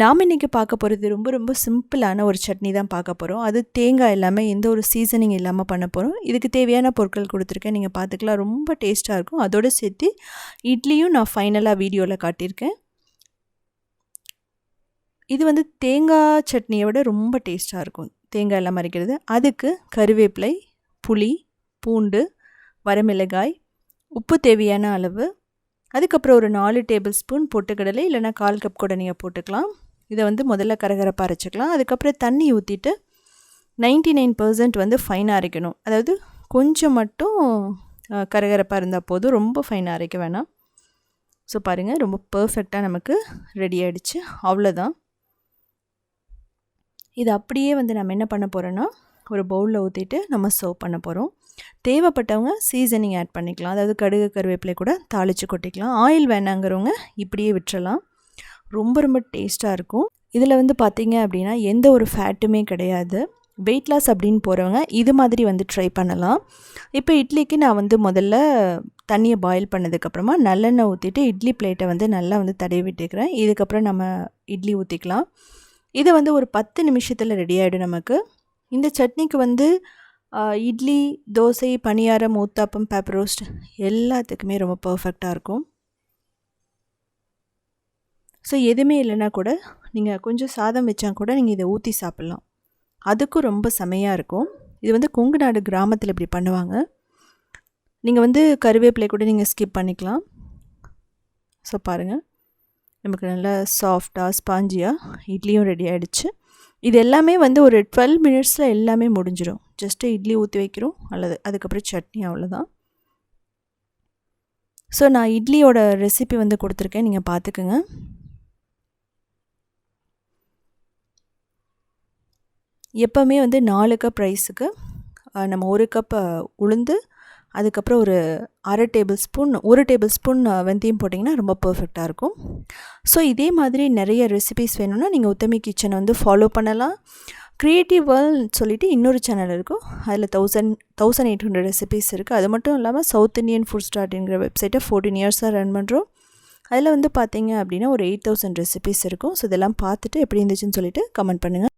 நாம் இன்றைக்கி பார்க்க போகிறது ரொம்ப ரொம்ப சிம்பிளான ஒரு சட்னி தான் பார்க்க போகிறோம் அது தேங்காய் இல்லாமல் எந்த ஒரு சீசனிங் இல்லாமல் பண்ண போகிறோம் இதுக்கு தேவையான பொருட்கள் கொடுத்துருக்கேன். நீங்கள் பார்த்துக்கலாம். ரொம்ப டேஸ்ட்டாக இருக்கும். அதோடு சேர்த்து இட்லியும் நான் ஃபைனலாக வீடியோவில் காட்டியிருக்கேன். இது வந்து தேங்காய் சட்னியை விட ரொம்ப டேஸ்ட்டாக இருக்கும். தேங்காய் இல்லாமல் மறைக்கிறது அதுக்கு கருவேப்பிலை புளி பூண்டு வரமிளகாய் உப்பு தேவையான அளவு. அதுக்கப்புறம் ஒரு நாலு டேபிள் ஸ்பூன் பொட்டுக்கடலை. இல்லைனா கால் கப் கூட நீங்கள் போட்டுக்கலாம். இதை வந்து முதல்ல கரகரப்பாக அரைச்சிக்கலாம். அதுக்கப்புறம் தண்ணி ஊற்றிட்டு நைன்ட்டி நைன் பர்சன்ட் வந்து ஃபைனாக அரைக்கணும். அதாவது கொஞ்சம் மட்டும் கரகரப்பாக இருந்தால் போதும். ரொம்ப ஃபைனாக அரைக்க வேணாம். ஸோ பாருங்கள் ரொம்ப பர்ஃபெக்டாக நமக்கு ரெடி ஆகிடுச்சு அவ்வளோதான் இது அப்படியே வந்து நம்ம என்ன பண்ண போகிறோன்னா ஒரு பவுலில் ஊற்றிட்டு நம்ம சர்வ் பண்ண போகிறோம் தேவைப்பட்டவங்க சீசனிங் ஆட் பண்ணிக்கலாம். அதாவது கடுகு கருவேப்பிலை கூட தாளித்து கொட்டிக்கலாம். ஆயில் வேணாங்கிறவங்க இப்படியே விட்டுறலாம். ரொம்ப ரொம்ப டேஸ்ட்டாக இருக்கும். இதில் வந்து பார்த்திங்க அப்படின்னா எந்த ஒரு ஃபேட்டுமே கிடையாது. வெயிட் லாஸ் அப்படின்னு போகிறவங்க இது மாதிரி வந்து ட்ரை பண்ணலாம். இப்போ இட்லிக்கு நான் வந்து முதல்ல தண்ணியை பாயில் பண்ணதுக்கப்புறமா நல்லெண்ணெய் ஊற்றிட்டு இட்லி பிளேட்டை வந்து நல்லா வந்து தடவி விட்டுக்கிறேன். இதுக்கப்புறம் நம்ம இட்லி ஊற்றிக்கலாம் இது வந்து ஒரு பத்து நிமிஷத்தில் ரெடி ஆகிடும் நமக்கு. இந்த சட்னிக்கு வந்து இட்லி தோசை பணியாரம் ஊத்தாப்பம் பேப்பர் ரோஸ்ட் எல்லாத்துக்குமே ரொம்ப பர்ஃபெக்டாக இருக்கும். ஸோ எதுவுமே இல்லைன்னா கூட நீங்கள் கொஞ்சம் சாதம் வச்சா கூட நீங்கள் இதை ஊற்றி சாப்பிட்லாம். அதுக்கும் ரொம்ப செமையாக இருக்கும். இது வந்து கொங்கு நாடு கிராமத்தில் இப்படி பண்ணுவாங்க. நீங்கள் வந்து கருவேப்பிலை கூட நீங்கள் ஸ்கிப் பண்ணிக்கலாம். ஸோ பாருங்கள் நமக்கு நல்லா சாஃப்டாக ஸ்பாஞ்சியாக இட்லியும் ரெடி ஆகிடுச்சு இது எல்லாமே வந்து ஒரு டுவெல் மினிட்ஸில் எல்லாமே முடிஞ்சிடும் ஜஸ்ட்டு இட்லி ஊற்றி வைக்கிறோம். அல்லது அதுக்கப்புறம் சட்னி அவ்வளோதான் ஸோ நான் இட்லியோட ரெசிபி வந்து கொடுத்துருக்கேன். நீங்கள் பார்த்துக்குங்க. எப்போவுமே வந்து நாலு கப் ரைஸுக்கு நம்ம ஒரு கப் உளுந்து அதுக்கப்புறம் ஒரு அரை டேபிள் ஸ்பூன் ஒரு டேபிள் ஸ்பூன் வெந்தயம் போட்டிங்கன்னா ரொம்ப பர்ஃபெக்டாக இருக்கும். ஸோ இதே மாதிரி நிறைய ரெசிபிஸ் வேணும்னா நீங்கள் உத்தமி கிச்சனை வந்து ஃபாலோ பண்ணலாம். க்ரியேட்டிவ் வேர்ல்ட்னு சொல்லிவிட்டு இன்னொரு சேனல் இருக்கும் அதில் thousand thousand eight hundred recipes இருக்குது அது மட்டும் இல்லாமல் சவுத் இண்டியன் ஃபுட் ஸ்டார்ட்ங்கிற வெப்சைட்டை ஃபோர்டீன் இயர்ஸாக ரன் பண்ணுறோம் அதில் வந்து பார்த்தீங்க அப்படின்னா ஒரு எயிட் தௌசண்ட் ரெசிபிஸ் இருக்கும். ஸோ இதெல்லாம் பார்த்துட்டு எப்படி இருந்துச்சுன்னு சொல்லிட்டு கமெண்ட் பண்ணுங்கள்